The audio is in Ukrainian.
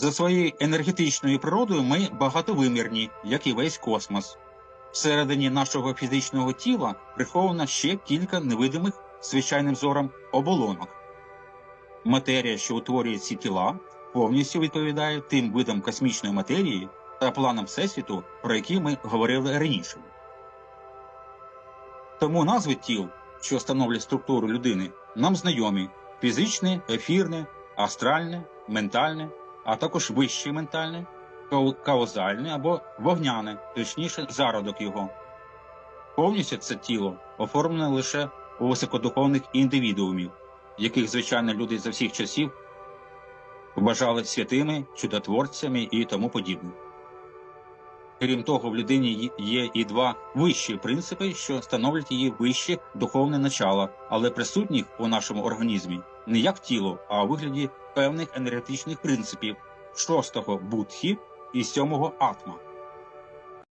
За своєю енергетичною природою ми багатовимірні, як і весь космос. Всередині нашого фізичного тіла приховано ще кілька невидимих звичайним зором оболонок. Матерія, що утворює ці тіла, повністю відповідає тим видам космічної матерії та планам Всесвіту, про які ми говорили раніше. Тому назви тіл, що становлять структуру людини, нам знайомі фізичне, ефірне, астральне, ментальне, а також вищий ментальний, каузальний або вогняне, точніше, зародок його. Повністю це тіло оформлене лише у високодуховних індивідуумів, яких, звичайно, люди за всіх часів вважали святими, чудотворцями і тому подібне. Крім того, в людині є і два вищі принципи, що становлять її вище духовне начало, але присутніх у нашому організмі не як тіло, а у вигляді певних енергетичних принципів шостого будхі і сьомого атма.